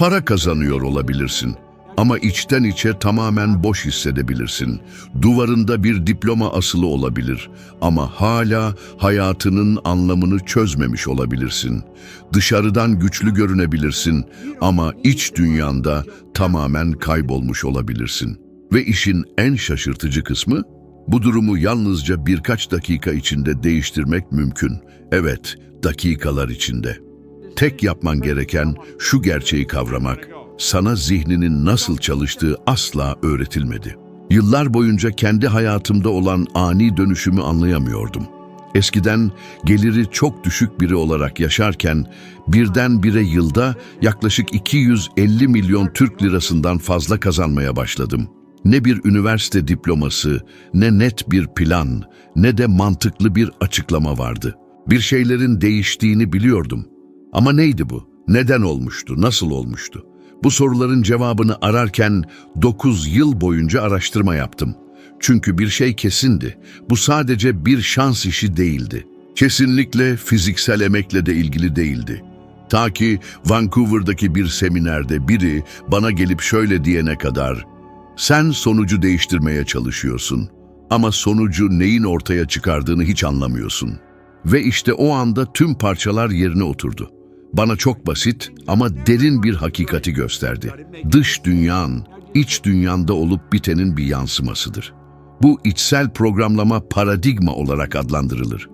Para kazanıyor olabilirsin ama içten içe tamamen boş hissedebilirsin. Duvarında bir diploma asılı olabilir ama hala hayatının anlamını çözmemiş olabilirsin. Dışarıdan güçlü görünebilirsin ama iç dünyanda tamamen kaybolmuş olabilirsin. Ve işin en şaşırtıcı kısmı bu durumu yalnızca birkaç dakika içinde değiştirmek mümkün. Evet, dakikalar içinde. Tek yapman gereken şu gerçeği kavramak. Sana zihninin nasıl çalıştığı asla öğretilmedi. Yıllar boyunca kendi hayatımda olan ani dönüşümü anlayamıyordum. Eskiden geliri çok düşük biri olarak yaşarken birdenbire yılda yaklaşık 250 milyon Türk lirasından fazla kazanmaya başladım. Ne bir üniversite diploması, ne net bir plan, ne de mantıklı bir açıklama vardı. Bir şeylerin değiştiğini biliyordum. Ama neydi bu? Neden olmuştu? Nasıl olmuştu? Bu soruların cevabını ararken 9 yıl boyunca araştırma yaptım. Çünkü bir şey kesindi. Bu sadece bir şans işi değildi. Kesinlikle fiziksel emekle de ilgili değildi. Ta ki Vancouver'daki bir seminerde biri bana gelip şöyle diyene kadar sen sonucu değiştirmeye çalışıyorsun ama sonucu neyin ortaya çıkardığını hiç anlamıyorsun. Ve işte o anda tüm parçalar yerine oturdu. Bana çok basit ama derin bir hakikati gösterdi. Dış dünyan, iç dünyanda olup bitenin bir yansımasıdır. Bu içsel programlama paradigma olarak adlandırılır.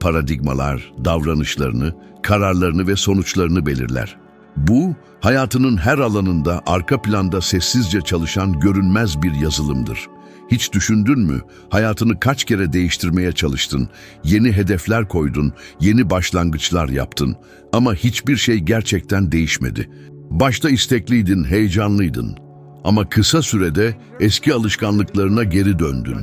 Paradigmalar davranışlarını, kararlarını ve sonuçlarını belirler. Bu, hayatının her alanında arka planda sessizce çalışan görünmez bir yazılımdır. Hiç düşündün mü? Hayatını kaç kere değiştirmeye çalıştın, yeni hedefler koydun, yeni başlangıçlar yaptın ama hiçbir şey gerçekten değişmedi. Başta istekliydin, heyecanlıydın. Ama kısa sürede eski alışkanlıklarına geri döndün.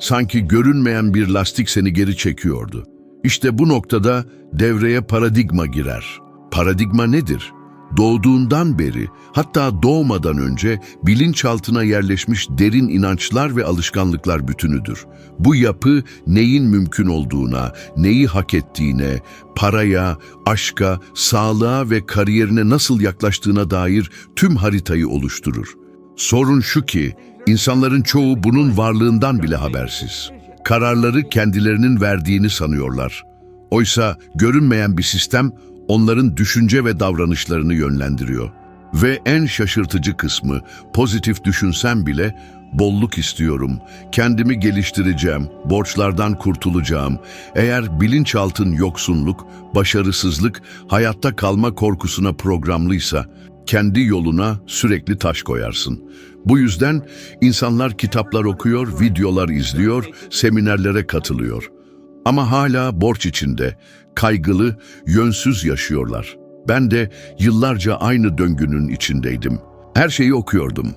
Sanki görünmeyen bir lastik seni geri çekiyordu. İşte bu noktada devreye paradigma girer. Paradigma nedir? Doğduğundan beri, hatta doğmadan önce bilinçaltına yerleşmiş derin inançlar ve alışkanlıklar bütünüdür. Bu yapı neyin mümkün olduğuna, neyi hak ettiğine, paraya, aşka, sağlığa ve kariyerine nasıl yaklaştığına dair tüm haritayı oluşturur. Sorun şu ki, insanların çoğu bunun varlığından bile habersiz. Kararları kendilerinin verdiğini sanıyorlar. Oysa görünmeyen bir sistem onların düşünce ve davranışlarını yönlendiriyor. Ve en şaşırtıcı kısmı, pozitif düşünsem bile bolluk istiyorum, kendimi geliştireceğim, borçlardan kurtulacağım. Eğer bilinçaltın yoksunluk, başarısızlık, hayatta kalma korkusuna programlıysa, kendi yoluna sürekli taş koyarsın. Bu yüzden insanlar kitaplar okuyor, videolar izliyor, seminerlere katılıyor. Ama hala borç içinde, kaygılı, yönsüz yaşıyorlar. Ben de yıllarca aynı döngünün içindeydim. Her şeyi okuyordum.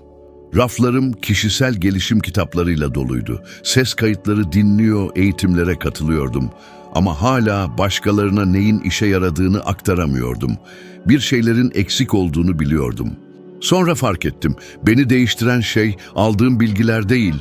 Raflarım kişisel gelişim kitaplarıyla doluydu. Ses kayıtları dinliyor, eğitimlere katılıyordum. Ama hala başkalarına neyin işe yaradığını aktaramıyordum. Bir şeylerin eksik olduğunu biliyordum. Sonra fark ettim. Beni değiştiren şey aldığım bilgiler değil,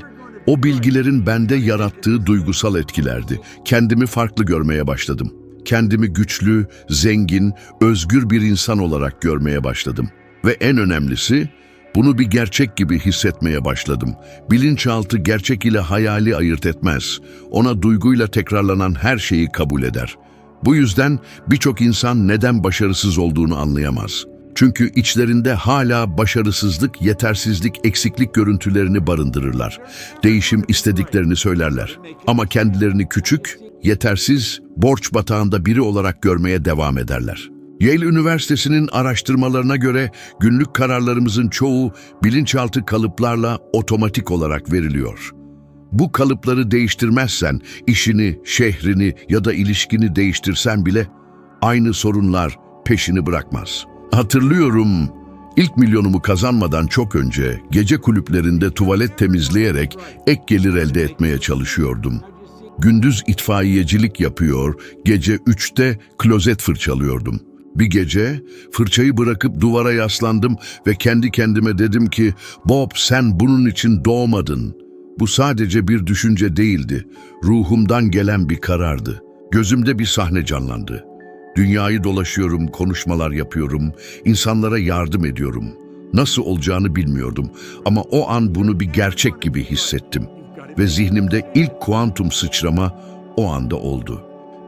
o bilgilerin bende yarattığı duygusal etkilerdi. Kendimi farklı görmeye başladım. Kendimi güçlü, zengin, özgür bir insan olarak görmeye başladım. Ve en önemlisi, bunu bir gerçek gibi hissetmeye başladım. Bilinçaltı gerçek ile hayali ayırt etmez. Ona duyguyla tekrarlanan her şeyi kabul eder. Bu yüzden birçok insan neden başarısız olduğunu anlayamaz. Çünkü içlerinde hala başarısızlık, yetersizlik, eksiklik görüntülerini barındırırlar. Değişim istediklerini söylerler. Ama kendilerini küçük, yetersiz, borç batağında biri olarak görmeye devam ederler. Yale Üniversitesi'nin araştırmalarına göre günlük kararlarımızın çoğu bilinçaltı kalıplarla otomatik olarak veriliyor. Bu kalıpları değiştirmezsen, işini, şehrini ya da ilişkini değiştirsen bile aynı sorunlar peşini bırakmaz. Hatırlıyorum, ilk milyonumu kazanmadan çok önce gece kulüplerinde tuvalet temizleyerek ek gelir elde etmeye çalışıyordum. Gündüz itfaiyecilik yapıyor, gece üçte klozet fırçalıyordum. Bir gece fırçayı bırakıp duvara yaslandım ve kendi kendime dedim ki Bob sen bunun için doğmadın. Bu sadece bir düşünce değildi. Ruhumdan gelen bir karardı. Gözümde bir sahne canlandı. Dünyayı dolaşıyorum, konuşmalar yapıyorum, insanlara yardım ediyorum. Nasıl olacağını bilmiyordum ama o an bunu bir gerçek gibi hissettim. Ve zihnimde ilk kuantum sıçrama o anda oldu.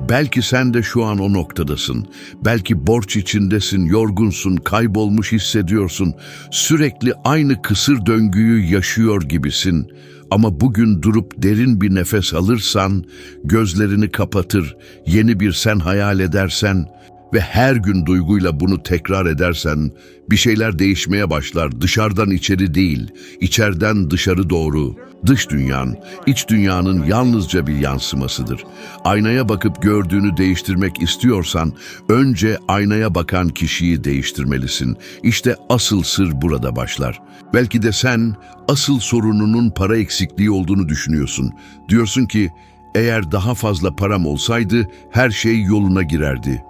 Belki sen de şu an o noktadasın. Belki borç içindesin, yorgunsun, kaybolmuş hissediyorsun. Sürekli aynı kısır döngüyü yaşıyor gibisin. Ama bugün durup derin bir nefes alırsan, gözlerini kapatır, yeni bir sen hayal edersen ve her gün duyguyla bunu tekrar edersen bir şeyler değişmeye başlar. Dışarıdan içeri değil, içeriden dışarı doğru. Dış dünyan, iç dünyanın yalnızca bir yansımasıdır. Aynaya bakıp gördüğünü değiştirmek istiyorsan önce aynaya bakan kişiyi değiştirmelisin. İşte asıl sır burada başlar. Belki de sen asıl sorununun para eksikliği olduğunu düşünüyorsun. Diyorsun ki eğer daha fazla param olsaydı her şey yoluna girerdi.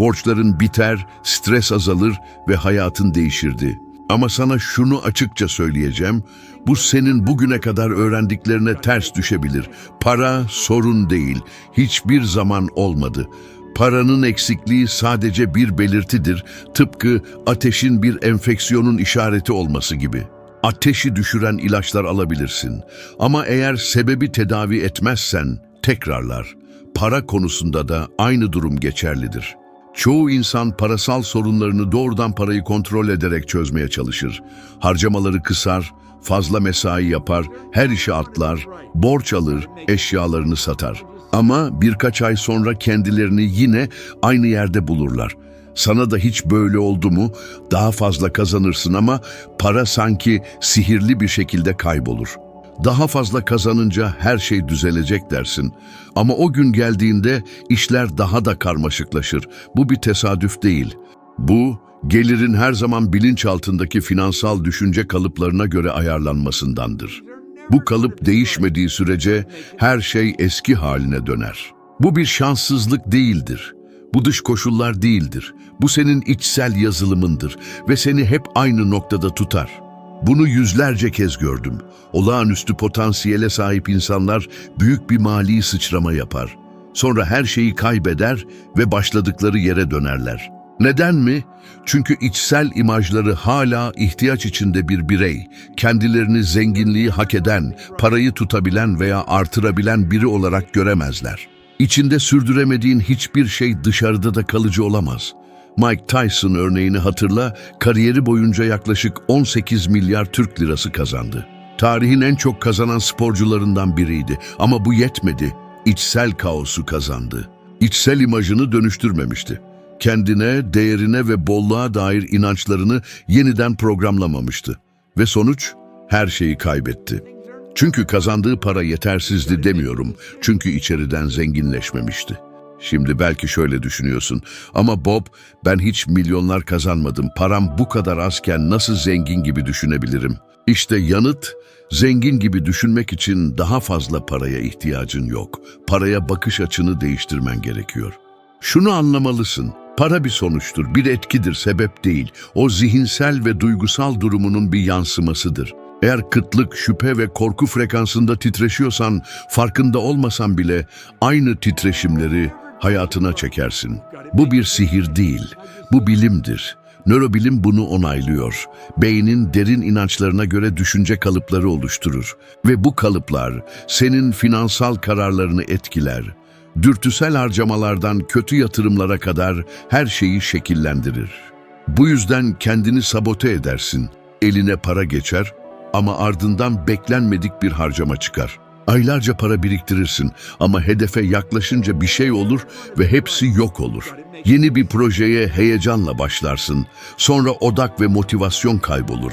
Borçların biter, stres azalır ve hayatın değişirdi. Ama sana şunu açıkça söyleyeceğim. Bu senin bugüne kadar öğrendiklerine ters düşebilir. Para sorun değil. Hiçbir zaman olmadı. Paranın eksikliği sadece bir belirtidir. Tıpkı ateşin bir enfeksiyonun işareti olması gibi. Ateşi düşüren ilaçlar alabilirsin. Ama eğer sebebi tedavi etmezsen tekrarlar. Para konusunda da aynı durum geçerlidir. Çoğu insan parasal sorunlarını doğrudan parayı kontrol ederek çözmeye çalışır. Harcamaları kısar, fazla mesai yapar, her işe atlar, borç alır, eşyalarını satar. Ama birkaç ay sonra kendilerini yine aynı yerde bulurlar. Sana da hiç böyle oldu mu? Daha fazla kazanırsın ama para sanki sihirli bir şekilde kaybolur. Daha fazla kazanınca her şey düzelecek dersin. Ama o gün geldiğinde işler daha da karmaşıklaşır. Bu bir tesadüf değil. Bu, gelirin her zaman bilinçaltındaki finansal düşünce kalıplarına göre ayarlanmasındandır. Bu kalıp değişmediği sürece her şey eski haline döner. Bu bir şanssızlık değildir. Bu dış koşullar değildir. Bu senin içsel yazılımındır ve seni hep aynı noktada tutar. Bunu yüzlerce kez gördüm. Olağanüstü potansiyele sahip insanlar büyük bir mali sıçrama yapar. Sonra her şeyi kaybeder ve başladıkları yere dönerler. Neden mi? Çünkü içsel imajları hala ihtiyaç içinde bir birey, kendilerini zenginliği hak eden, parayı tutabilen veya artırabilen biri olarak göremezler. İçinde sürdüremediğin hiçbir şey dışarıda da kalıcı olamaz. Mike Tyson örneğini hatırla, kariyeri boyunca yaklaşık 18 milyar Türk lirası kazandı. Tarihin en çok kazanan sporcularından biriydi ama bu yetmedi. İçsel kaosu kazandı. İçsel imajını dönüştürmemişti. Kendine, değerine ve bolluğa dair inançlarını yeniden programlamamıştı. Ve sonuç her şeyi kaybetti. Çünkü kazandığı para yetersizdi demiyorum. Çünkü içeriden zenginleşmemişti. Şimdi belki şöyle düşünüyorsun. Ama Bob, ben hiç milyonlar kazanmadım. Param bu kadar azken nasıl zengin gibi düşünebilirim? İşte yanıt, zengin gibi düşünmek için daha fazla paraya ihtiyacın yok. Paraya bakış açını değiştirmen gerekiyor. Şunu anlamalısın. Para bir sonuçtur, bir etkidir, sebep değil. O zihinsel ve duygusal durumunun bir yansımasıdır. Eğer kıtlık, şüphe ve korku frekansında titreşiyorsan, farkında olmasan bile aynı titreşimleri hayatına çekersin. Bu bir sihir değil, bu bilimdir. Nörobilim bunu onaylıyor. Beynin derin inançlarına göre düşünce kalıpları oluşturur. Ve bu kalıplar senin finansal kararlarını etkiler. Dürtüsel harcamalardan kötü yatırımlara kadar her şeyi şekillendirir. Bu yüzden kendini sabote edersin. Eline para geçer ama ardından beklenmedik bir harcama çıkar. Aylarca para biriktirirsin ama hedefe yaklaşınca bir şey olur ve hepsi yok olur. Yeni bir projeye heyecanla başlarsın. Sonra odak ve motivasyon kaybolur.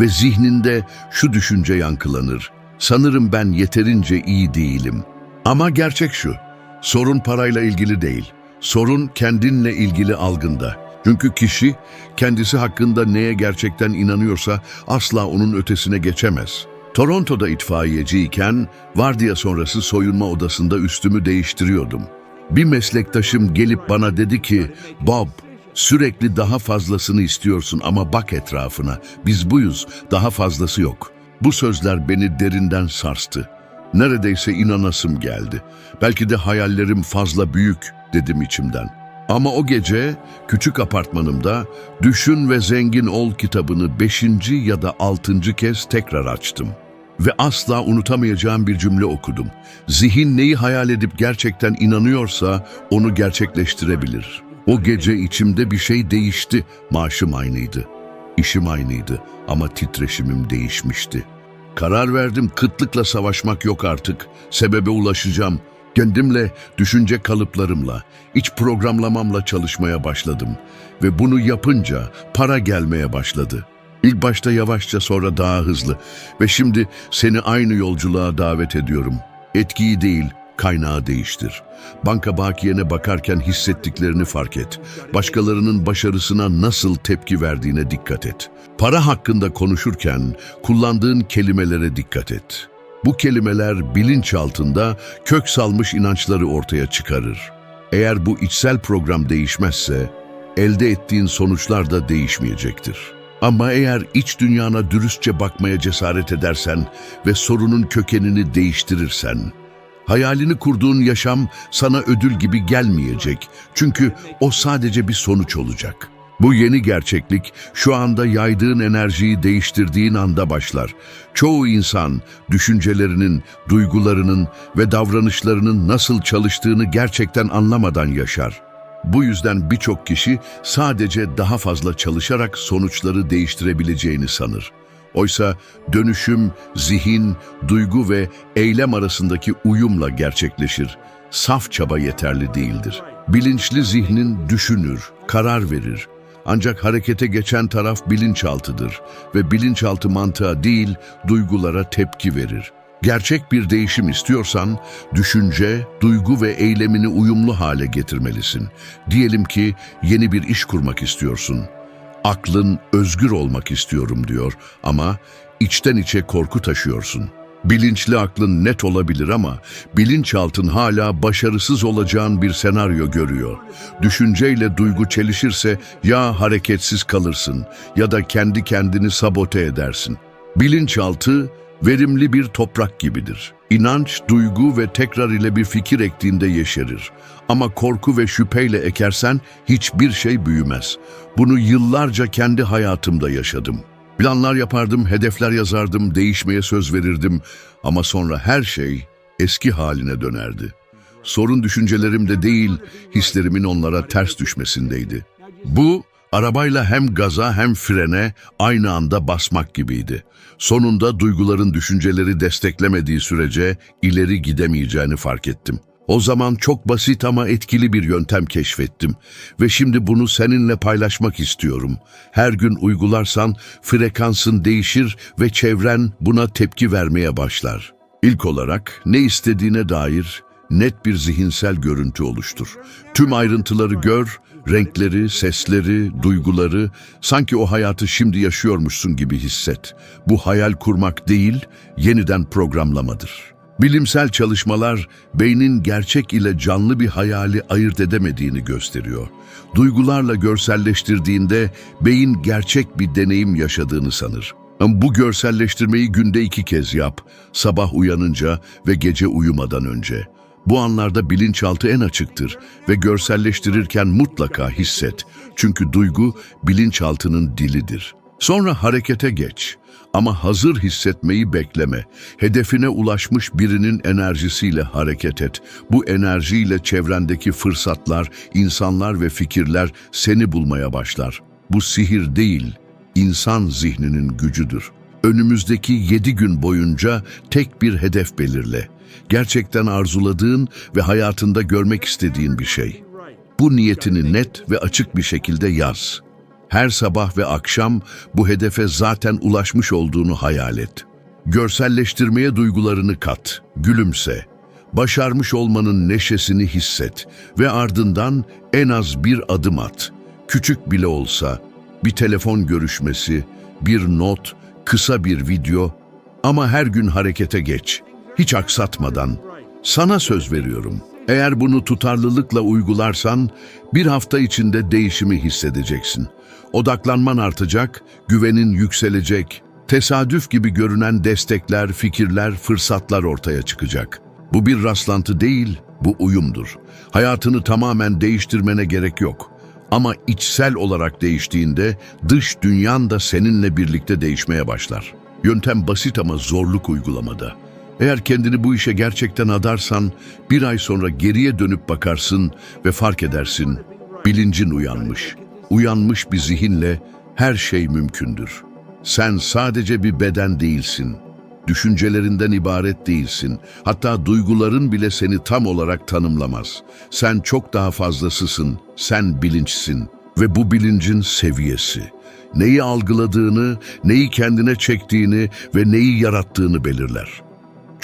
Ve zihninde şu düşünce yankılanır. Sanırım ben yeterince iyi değilim. Ama gerçek şu. Sorun parayla ilgili değil. Sorun kendinle ilgili algında. Çünkü kişi kendisi hakkında neye gerçekten inanıyorsa asla onun ötesine geçemez. Toronto'da itfaiyeciyken vardiya sonrası soyunma odasında üstümü değiştiriyordum. Bir meslektaşım gelip bana dedi ki, Bob, sürekli daha fazlasını istiyorsun ama bak etrafına, biz buyuz, daha fazlası yok. Bu sözler beni derinden sarstı. Neredeyse inanasım geldi. Belki de hayallerim fazla büyük dedim içimden. Ama o gece küçük apartmanımda Düşün ve Zengin Ol kitabını beşinci ya da altıncı kez tekrar açtım. Ve asla unutamayacağım bir cümle okudum. Zihin neyi hayal edip gerçekten inanıyorsa onu gerçekleştirebilir. O gece içimde bir şey değişti. Maaşım aynıydı. İşim aynıydı ama titreşimim değişmişti. Karar verdim kıtlıkla savaşmak yok artık. Sebebe ulaşacağım. Kendimle, düşünce kalıplarımla, iç programlamamla çalışmaya başladım. Ve bunu yapınca para gelmeye başladı. İlk başta yavaşça sonra daha hızlı. Ve şimdi seni aynı yolculuğa davet ediyorum. Etkiyi değil, kaynağı değiştir. Banka bakiyene bakarken hissettiklerini fark et. Başkalarının başarısına nasıl tepki verdiğine dikkat et. Para hakkında konuşurken kullandığın kelimelere dikkat et. Bu kelimeler bilinç altında kök salmış inançları ortaya çıkarır. Eğer bu içsel program değişmezse, elde ettiğin sonuçlar da değişmeyecektir. Ama eğer iç dünyana dürüstçe bakmaya cesaret edersen ve sorunun kökenini değiştirirsen, hayalini kurduğun yaşam sana ödül gibi gelmeyecek. Çünkü o sadece bir sonuç olacak. Bu yeni gerçeklik şu anda yaydığın enerjiyi değiştirdiğin anda başlar. Çoğu insan düşüncelerinin, duygularının ve davranışlarının nasıl çalıştığını gerçekten anlamadan yaşar. Bu yüzden birçok kişi sadece daha fazla çalışarak sonuçları değiştirebileceğini sanır. Oysa dönüşüm, zihin, duygu ve eylem arasındaki uyumla gerçekleşir. Saf çaba yeterli değildir. Bilinçli zihnin düşünür, karar verir. Ancak harekete geçen taraf bilinçaltıdır ve bilinçaltı mantığa değil, duygulara tepki verir. Gerçek bir değişim istiyorsan, düşünce, duygu ve eylemini uyumlu hale getirmelisin. Diyelim ki yeni bir iş kurmak istiyorsun. Aklın özgür olmak istiyorum diyor ama içten içe korku taşıyorsun. Bilinçli aklın net olabilir ama bilinçaltın hala başarısız olacağın bir senaryo görüyor. Düşünceyle duygu çelişirse ya hareketsiz kalırsın ya da kendi kendini sabote edersin. Bilinçaltı verimli bir toprak gibidir. İnanç, duygu ve tekrar ile bir fikir ektiğinde yeşerir. Ama korku ve şüpheyle ekersen hiçbir şey büyümez. Bunu yıllarca kendi hayatımda yaşadım. Planlar yapardım, hedefler yazardım, değişmeye söz verirdim ama sonra her şey eski haline dönerdi. Sorun düşüncelerimde değil, hislerimin onlara ters düşmesindeydi. Bu, arabayla hem gaza hem frene aynı anda basmak gibiydi. Sonunda duyguların düşünceleri desteklemediği sürece ileri gidemeyeceğini fark ettim. O zaman çok basit ama etkili bir yöntem keşfettim ve şimdi bunu seninle paylaşmak istiyorum. Her gün uygularsan frekansın değişir ve çevren buna tepki vermeye başlar. İlk olarak ne istediğine dair net bir zihinsel görüntü oluştur. Tüm ayrıntıları gör, renkleri, sesleri, duyguları, sanki o hayatı şimdi yaşıyormuşsun gibi hisset. Bu hayal kurmak değil, yeniden programlamadır. Bilimsel çalışmalar beynin gerçek ile canlı bir hayali ayırt edemediğini gösteriyor. Duygularla görselleştirdiğinde beyin gerçek bir deneyim yaşadığını sanır. Bu görselleştirmeyi günde iki kez yap, sabah uyanınca ve gece uyumadan önce. Bu anlarda bilinçaltı en açıktır ve görselleştirirken mutlaka hisset. Çünkü duygu bilinçaltının dilidir. Sonra harekete geç. Ama hazır hissetmeyi bekleme. Hedefine ulaşmış birinin enerjisiyle hareket et. Bu enerjiyle çevrendeki fırsatlar, insanlar ve fikirler seni bulmaya başlar. Bu sihir değil, insan zihninin gücüdür. Önümüzdeki yedi gün boyunca tek bir hedef belirle. Gerçekten arzuladığın ve hayatında görmek istediğin bir şey. Bu niyetini net ve açık bir şekilde yaz. Her sabah ve akşam bu hedefe zaten ulaşmış olduğunu hayal et. Görselleştirmeye duygularını kat, gülümse. Başarmış olmanın neşesini hisset ve ardından en az bir adım at. Küçük bile olsa bir telefon görüşmesi, bir not, kısa bir video ama her gün harekete geç. Hiç aksatmadan. Sana söz veriyorum. Eğer bunu tutarlılıkla uygularsan bir hafta içinde değişimi hissedeceksin. Odaklanman artacak, güvenin yükselecek. Tesadüf gibi görünen destekler, fikirler, fırsatlar ortaya çıkacak. Bu bir rastlantı değil, Bu uyumdur. Hayatını tamamen değiştirmene gerek yok. Ama içsel olarak değiştiğinde dış dünyan da seninle birlikte değişmeye başlar. Yöntem basit ama zorluk uygulamada. Eğer kendini bu işe gerçekten adarsan bir ay sonra geriye dönüp bakarsın ve fark edersin bilincin uyanmış. Uyanmış bir zihinle her şey mümkündür. Sen sadece bir beden değilsin. Düşüncelerinden ibaret değilsin. Hatta duyguların bile seni tam olarak tanımlamaz. Sen çok daha fazlasısın. Sen bilinçsin. Ve bu bilincin seviyesi. Neyi algıladığını, neyi kendine çektiğini ve neyi yarattığını belirler.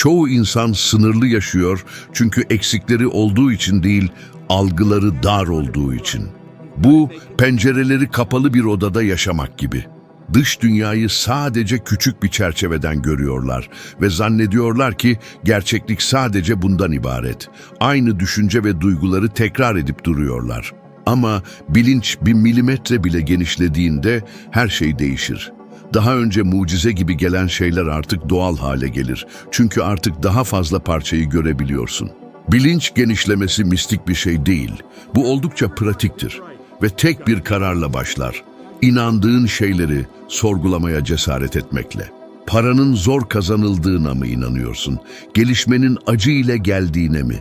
Çoğu insan sınırlı yaşıyor çünkü eksikleri olduğu için değil, algıları dar olduğu için. Bu pencereleri kapalı bir odada yaşamak gibi. Dış dünyayı sadece küçük bir çerçeveden görüyorlar ve zannediyorlar ki gerçeklik sadece bundan ibaret. Aynı düşünce ve duyguları tekrar edip duruyorlar. Ama bilinç bir milimetre bile genişlediğinde her şey değişir. Daha önce mucize gibi gelen şeyler artık doğal hale gelir. Çünkü artık daha fazla parçayı görebiliyorsun. Bilinç genişlemesi mistik bir şey değil. Bu oldukça pratiktir ve tek bir kararla başlar. İnandığın şeyleri sorgulamaya cesaret etmekle. Paranın zor kazanıldığına mı inanıyorsun? Gelişmenin acı ile geldiğine mi?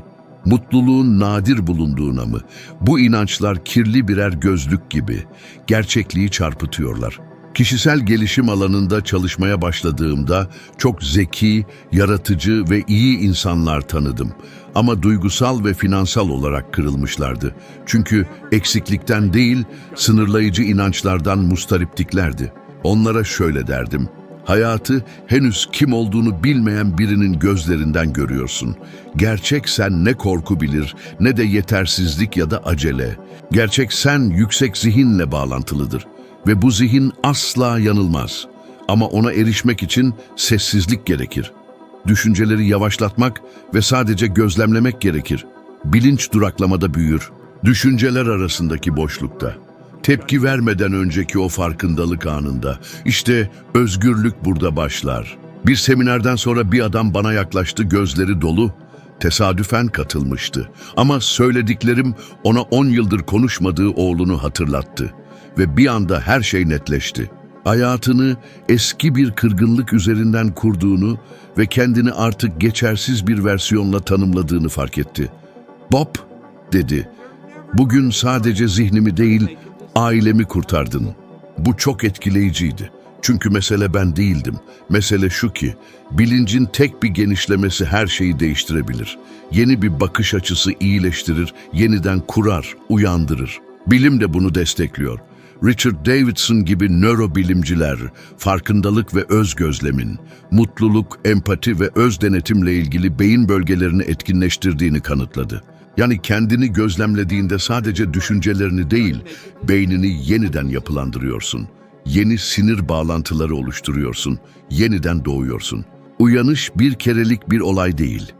Mutluluğun nadir bulunduğuna mı? Bu inançlar kirli birer gözlük gibi. Gerçekliği çarpıtıyorlar. Kişisel gelişim alanında çalışmaya başladığımda çok zeki, yaratıcı ve iyi insanlar tanıdım. Ama duygusal ve finansal olarak kırılmışlardı. Çünkü eksiklikten değil, sınırlayıcı inançlardan mustariptiklerdi. Onlara şöyle derdim. Hayatı henüz kim olduğunu bilmeyen birinin gözlerinden görüyorsun. Gerçek sen ne korku bilir ne de yetersizlik ya da acele. Gerçek sen yüksek zihinle bağlantılıdır ve bu zihin asla yanılmaz. Ama ona erişmek için sessizlik gerekir. Düşünceleri yavaşlatmak ve sadece gözlemlemek gerekir. Bilinç duraklamada büyür, düşünceler arasındaki boşlukta. Tepki vermeden önceki o farkındalık anında. İşte özgürlük burada başlar. Bir seminerden sonra bir adam bana yaklaştı, gözleri dolu. Tesadüfen katılmıştı. Ama söylediklerim ona 10 yıldır konuşmadığı oğlunu hatırlattı. Ve bir anda her şey netleşti. Hayatını eski bir kırgınlık üzerinden kurduğunu ve kendini artık geçersiz bir versiyonla tanımladığını fark etti. Bob, dedi, bugün sadece zihnimi değil, ailemi kurtardın. Bu çok etkileyiciydi. Çünkü mesele ben değildim. Mesele şu ki, bilincin tek bir genişlemesi her şeyi değiştirebilir. Yeni bir bakış açısı iyileştirir, yeniden kurar, uyandırır. Bilim de bunu destekliyor. Richard Davidson gibi nörobilimciler, farkındalık ve öz gözlemin, mutluluk, empati ve öz denetimle ilgili beyin bölgelerini etkinleştirdiğini kanıtladı. Yani kendini gözlemlediğinde sadece düşüncelerini değil, beynini yeniden yapılandırıyorsun. Yeni sinir bağlantıları oluşturuyorsun, yeniden doğuyorsun. Uyanış bir kerelik bir olay değil.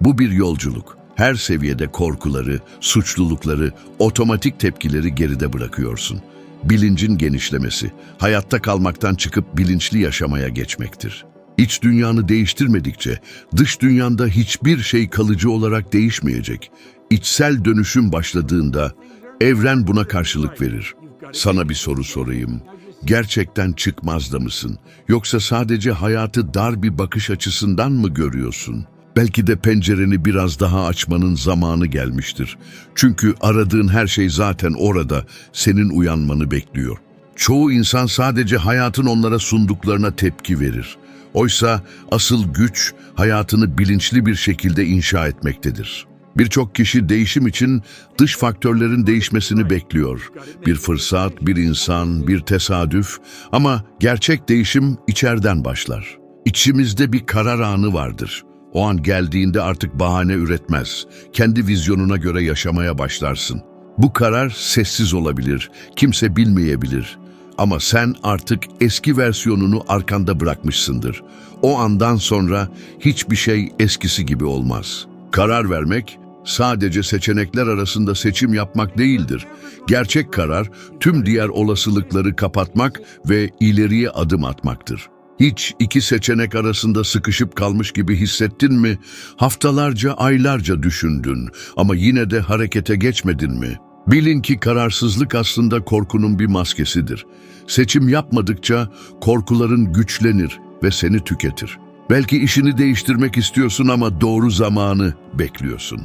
Bu bir yolculuk. Her seviyede korkuları, suçlulukları, otomatik tepkileri geride bırakıyorsun. Bilincin genişlemesi, hayatta kalmaktan çıkıp bilinçli yaşamaya geçmektir. İç dünyanı değiştirmedikçe dış dünyanda hiçbir şey kalıcı olarak değişmeyecek. İçsel dönüşüm başladığında evren buna karşılık verir. Sana bir soru sorayım. Gerçekten çıkmazda mısın? Yoksa sadece hayatı dar bir bakış açısından mı görüyorsun? Belki de pencereni biraz daha açmanın zamanı gelmiştir. Çünkü aradığın her şey zaten orada, senin uyanmanı bekliyor. Çoğu insan sadece hayatın onlara sunduklarına tepki verir. Oysa asıl güç hayatını bilinçli bir şekilde inşa etmektedir. Birçok kişi değişim için dış faktörlerin değişmesini bekliyor. Bir fırsat, bir insan, bir tesadüf ama gerçek değişim içeriden başlar. İçimizde bir karar anı vardır. O an geldiğinde artık bahane üretmez. Kendi vizyonuna göre yaşamaya başlarsın. Bu karar sessiz olabilir, kimse bilmeyebilir. Ama sen artık eski versiyonunu arkanda bırakmışsındır. O andan sonra hiçbir şey eskisi gibi olmaz. Karar vermek sadece seçenekler arasında seçim yapmak değildir. Gerçek karar tüm diğer olasılıkları kapatmak ve ileriye adım atmaktır. Hiç iki seçenek arasında sıkışıp kalmış gibi hissettin mi? Haftalarca, aylarca düşündün ama yine de harekete geçmedin mi? Bilin ki kararsızlık aslında korkunun bir maskesidir. Seçim yapmadıkça korkuların güçlenir ve seni tüketir. Belki işini değiştirmek istiyorsun ama doğru zamanı bekliyorsun.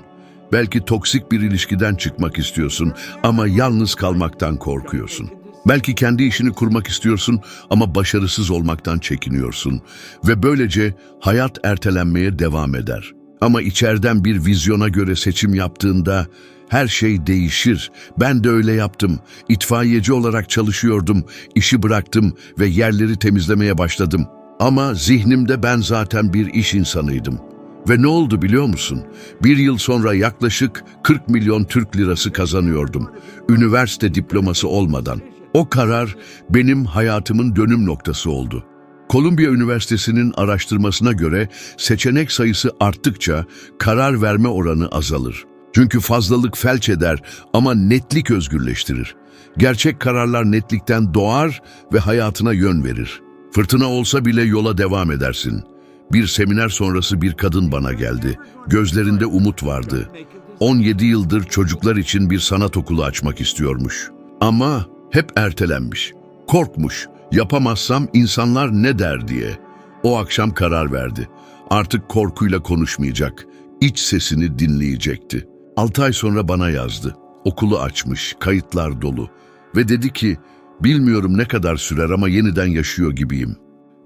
Belki toksik bir ilişkiden çıkmak istiyorsun ama yalnız kalmaktan korkuyorsun. Belki kendi işini kurmak istiyorsun ama başarısız olmaktan çekiniyorsun ve böylece hayat ertelenmeye devam eder. Ama içeriden bir vizyona göre seçim yaptığında her şey değişir. Ben de öyle yaptım. İtfaiyeci olarak çalışıyordum, işi bıraktım ve yerleri temizlemeye başladım. Ama zihnimde ben zaten bir iş insanıydım. Ve ne oldu biliyor musun? Bir yıl sonra yaklaşık 40 milyon Türk lirası kazanıyordum. Üniversite diploması olmadan. O karar benim hayatımın dönüm noktası oldu. Kolumbiya Üniversitesi'nin araştırmasına göre seçenek sayısı arttıkça karar verme oranı azalır. Çünkü fazlalık felç eder ama netlik özgürleştirir. Gerçek kararlar netlikten doğar ve hayatına yön verir. Fırtına olsa bile yola devam edersin. Bir seminer sonrası bir kadın bana geldi. Gözlerinde umut vardı. 17 yıldır çocuklar için bir sanat okulu açmak istiyormuş. Ama hep ertelenmiş. Korkmuş. Yapamazsam insanlar ne der diye. O akşam karar verdi. Artık korkuyla konuşmayacak. İç sesini dinleyecekti. 6 ay sonra bana yazdı. Okulu açmış, kayıtlar dolu. Ve dedi ki, bilmiyorum ne kadar sürer ama yeniden yaşıyor gibiyim.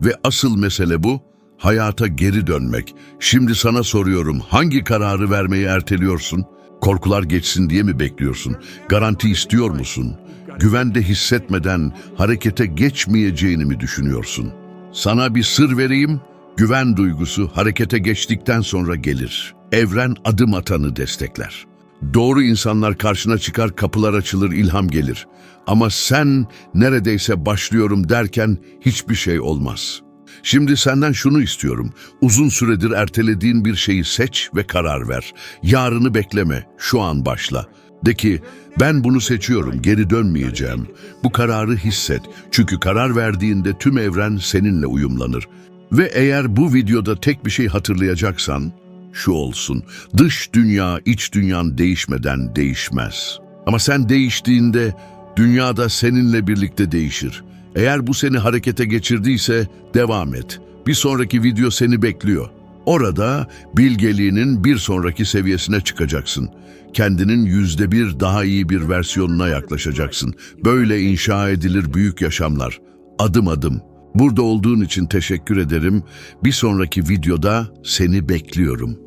Ve asıl mesele bu, hayata geri dönmek. Şimdi sana soruyorum, hangi kararı vermeyi erteliyorsun? Korkular geçsin diye mi bekliyorsun? Garanti istiyor musun? Güvende hissetmeden harekete geçmeyeceğini mi düşünüyorsun? Sana bir sır vereyim, güven duygusu harekete geçtikten sonra gelir. Evren adım atanı destekler. Doğru insanlar karşına çıkar, kapılar açılır, ilham gelir. Ama sen neredeyse başlıyorum derken hiçbir şey olmaz. Şimdi senden şunu istiyorum. Uzun süredir ertelediğin bir şeyi seç ve karar ver. Yarını bekleme, şu an başla. De ki, ben bunu seçiyorum, geri dönmeyeceğim. Bu kararı hisset. Çünkü karar verdiğinde tüm evren seninle uyumlanır. Ve eğer bu videoda tek bir şey hatırlayacaksan, şu olsun. Dış dünya, iç dünyan değişmeden değişmez. Ama sen değiştiğinde dünya da seninle birlikte değişir. Eğer bu seni harekete geçirdiyse devam et. Bir sonraki video seni bekliyor. Orada bilgeliğinin bir sonraki seviyesine çıkacaksın. Kendinin yüzde bir daha iyi bir versiyonuna yaklaşacaksın. Böyle inşa edilir büyük yaşamlar. Adım adım. Burada olduğun için teşekkür ederim. Bir sonraki videoda seni bekliyorum.